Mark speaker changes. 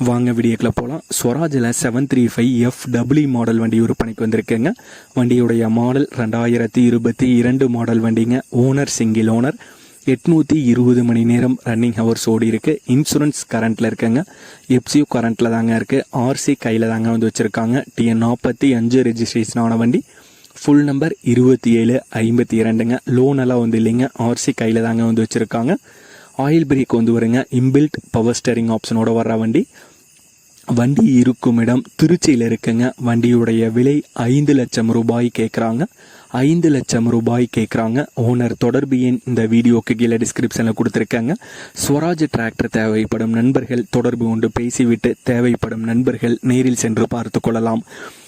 Speaker 1: வாங்க வீடியோக்கில் போகலாம் ஸ்வராஜில் seven three five F W model வண்டி விற்பனைக்கு வந்திருக்குங்க. வண்டியுடைய மாடல் ரெண்டாயிரத்தி இருபத்தி இரண்டு மாடல் வண்டிங்க. ஓனர் சிங்கிள் ஓனர் எட்நூற்றி இருபது மணி நேரம் ரன்னிங் ஹவர்ஸ் ஓடி இருக்கு. இன்சூரன்ஸ் கரண்ட்டில் இருக்குங்க. எப்சியூ கரண்ட்டில் தாங்க இருக்குது ஆர்சி கையில் தாங்க வந்து வச்சுருக்காங்க. டிஎன் நாற்பத்தி அஞ்சு ரெஜிஸ்ட்ரேஷன் ஆன வண்டி. ஃபுல் நம்பர் இருபத்தி ஏழு ஐம்பத்தி இரண்டுங்க. லோன் எல்லாம் வந்து இல்லைங்க. ஆர்சி கையில் தாங்க வந்து வச்சுருக்காங்க. ஆயில் பிரேக் வந்து வருங்க. இம்பில்ட் பவர் ஸ்டேரிங் ஆப்ஷனோட வர்ற வண்டி. வண்டி இருக்கும் இடம் திருச்சியில் இருக்குங்க. வண்டியுடைய விலை ஐந்து லட்சம் ரூபாய் கேட்குறாங்க ஐந்து லட்சம் ரூபாய் கேட்குறாங்க ஓனர் தொடர்பு எண் இந்த வீடியோக்கு கீழே டிஸ்கிரிப்ஷனில் கொடுத்துருக்காங்க. ஸ்வராஜ் டிராக்டர் தேவைப்படும் நண்பர்கள் தொடர்பு கொண்டு பேசிவிட்டு தேவைப்படும் நண்பர்கள் நேரில் சென்று பார்த்து கொள்ளலாம்.